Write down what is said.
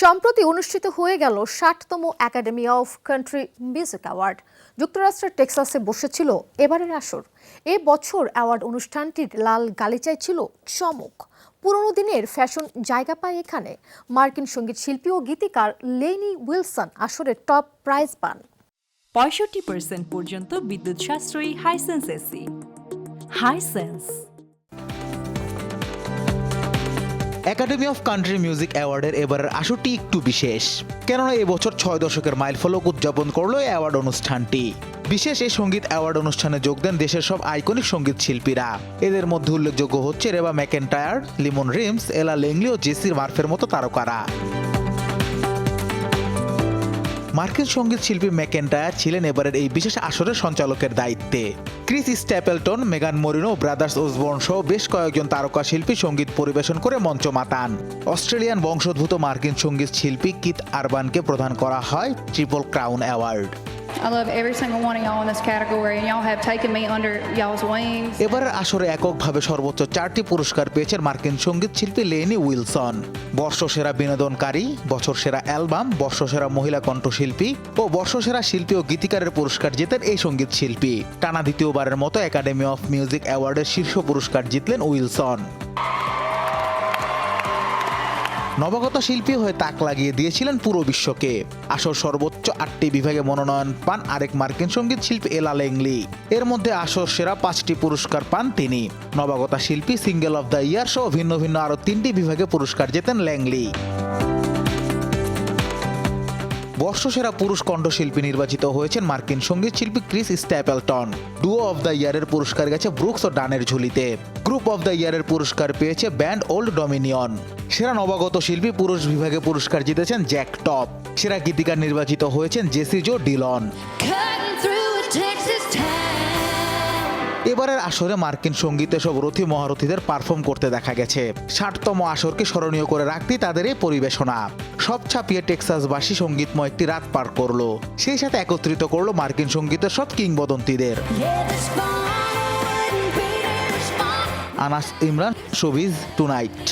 সম্প্রতি অনুষ্ঠিত হয়ে গেল ষাটতম academy of country music award যুক্তরাষ্ট্রের টেক্সাসে বসেছিল এবারের আসর। এ বছর অ্যাওয়ার্ড অনুষ্ঠানটির লাল গালিচায় ছিল চমক। পুরনো দিনের ফ্যাশন জায়গা পায় এখানে। মার্কিন সংগীত শিল্পী ও গীতিকার লেনি উইলসন আসরের টপ প্রাইজ পান। পঁয়ষট্টি পর্যন্ত বিদ্যুৎ সাশ্রয়ী Hisense AC Hisense academy of country music অ্যাওয়ার্ডের এবারের আসরটি একটু বিশেষ। কেননা এবছর ছয় দশকের মাইলফলক উদযাপন করল অ্যাওয়ার্ড অনুষ্ঠানটি। বিশেষ এই সংগীত অ্যাওয়ার্ড অনুষ্ঠানে যোগ দেন দেশের সব আইকনিক সংগীত শিল্পীরা। এদের মধ্যে উল্লেখযোগ্য হচ্ছে রেবা ম্যাকেন্টায়ার লিমন রিমস, এলা লেংলি ও জেসির মার্ফের মতো তারকারা। মার্কিন সংগীত শিল্পী ম্যাকেন্টায়ার ছিলেন এবারের এই বিশেষ আসরের সঞ্চালকের দায়িত্বে। ক্রিস স্ট্যাপেলটন, মেগান মরিনো, ব্রাদার্স ওসবর্ন সহ বেশ কয়েকজন তারকা শিল্পী সংগীত পরিবেশন করে মঞ্চ মাতান। অস্ট্রেলিয়ান বংশোদ্ভূত মার্কিন সংগীত শিল্পী কিত আরবানকে প্রদান করা হয় ট্রিপল ক্রাউন অ্যাওয়ার্ড। এবারের আসরে এককভাবে সর্বোচ্চ চারটি পুরস্কার পেয়েছেন মার্কিন সংগীত শিল্পী লেনি উইলসন। বর্ষসেরা বিনোদনকারী, বছরসেরা অ্যালবাম, বর্ষসেরা মহিলা কণ্ঠশিল্পী ও বর্ষসেরা শিল্পী ও গীতিকারের পুরস্কার জেতেন এই সংগীত শিল্পী টানা দ্বিতীয়বারের মতো একাডেমি অফ মিউজিক অ্যাওয়ার্ডের শীর্ষ পুরস্কার জিতলেন উইলসন। নবাগত শিল্পী হয়ে তাক লাগিয়ে দিয়েছিলেন পুরো বিশ্বকে। আসর সর্বোচ্চ আটটি বিভাগে মনোনয়ন পান আরেক মার্কিন সংগীত শিল্পী এলা লেংলি। এর মধ্যে আসর সেরা পাঁচটি পুরস্কার পান তিনি। নবাগতা শিল্পী সিঙ্গেল অফ দ্য ইয়ার সহ ভিন্ন ভিন্ন আরও তিনটি বিভাগে পুরস্কার জেতেন ল্যাংলি বর্ষসেরা পুরুষ কণ্ঠশিল্পী নির্বাচিত হয়েছেন মার্কিন সংগীত শিল্পী Chris Stapleton. Duo of the ইয়ারের পুরস্কার গেছে ব্রুকস ও ডানের ঝুলিতে। গ্রুপ অফ দ্য ইয়ারের পুরস্কার পেয়েছে ব্যান্ড ওল্ড ডমিনিয়ন। সেরা নবাগত শিল্পী পুরুষ বিভাগে পুরস্কার জিতেছেন জ্যাক টপ। সেরা গীতিকার নির্বাচিত হয়েছেন জেসি জো ডিলন. এবারের আসরে মার্কিন সঙ্গীতে সব রথী মহারথীদের পারফর্ম করতে দেখা গেছে। ষাটতম আসরকে স্মরণীয় করে রাখতেই তাদের এই পরিবেশনা। সব ছাপিয়ে টেক্সাসবাসী সঙ্গীতময় একটি রাত পার করল। সেই সাথে একত্রিত করল মার্কিন সঙ্গীতের সব কিংবদন্তিদের। আনাস ইমরান শোভিজ টুনাইট।